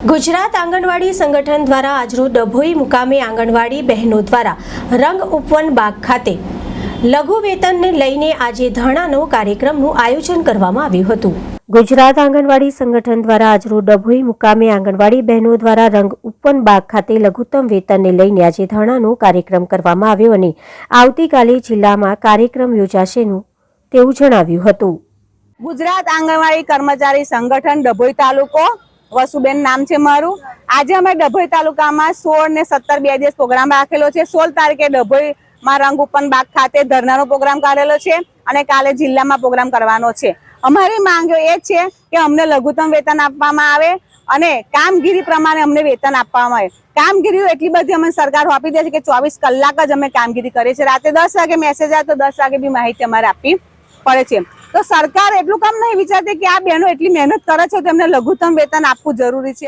ગુજરાત આંગણવાડી સંગઠન દ્વારા આજરોજ ડભોઈ મુકામે આંગણવાડી બહેનો દ્વારા રંગ ઉપવન બાગ ખાતે લઘુ વેતનને લઈને આજે ધરણાનો કાર્યક્રમનું આયોજન કરવામાં આવ્યું હતું. ગુજરાત આંગણવાડી સંગઠન દ્વારા આજરોજ ડભોઈ મુકામે આંગણવાડી બહેનો દ્વારા રંગ ઉપવન બાગ ખાતે લઘુત્તમ વેતનને લઈને આજે ધરણાનો કાર્યક્રમ કરવામાં આવ્યો અને આવતીકાલે જિલ્લામાં કાર્યક્રમ યોજાશેનું તેવું જણાવ્યું હતું. ગુજરાત આંગણવાડી કર્મચારી સંગઠન ડભોઈ તાલુકો વસુબેન નામ છે મારું. આજે અમે ડભોઈ તાલુકામાં સોળ ને સત્તર બે દિવસ પ્રોગ્રામ રાખેલો છે. સોળ તારીખે ડભોઈમાં રંગ ઉપન બાગ ખાતે ધરનાનો પ્રોગ્રામ કાઢેલો છે અને કાલે જિલ્લામાં પ્રોગ્રામ કરવાનો છે. અમારી માંગ એ છે કે અમને લઘુત્તમ વેતન આપવામાં આવે અને કામગીરી પ્રમાણે અમને વેતન આપવામાં આવે. કામગીરીઓ એટલી બધી અમને સરકાર આપી દે છે કે ચોવીસ કલાક જ અમે કામગીરી કરીએ છીએ. રાતે દસ વાગે મેસેજ આવે તો દસ વાગે બી માહિતી અમારે આપવી પડે છે. તો સરકાર એટલું કામ નહીં વિચારતી કે આ બહેનો એટલી મહેનત કરે છે તો એમને લઘુત્તમ વેતન આપવું જરૂરી છે.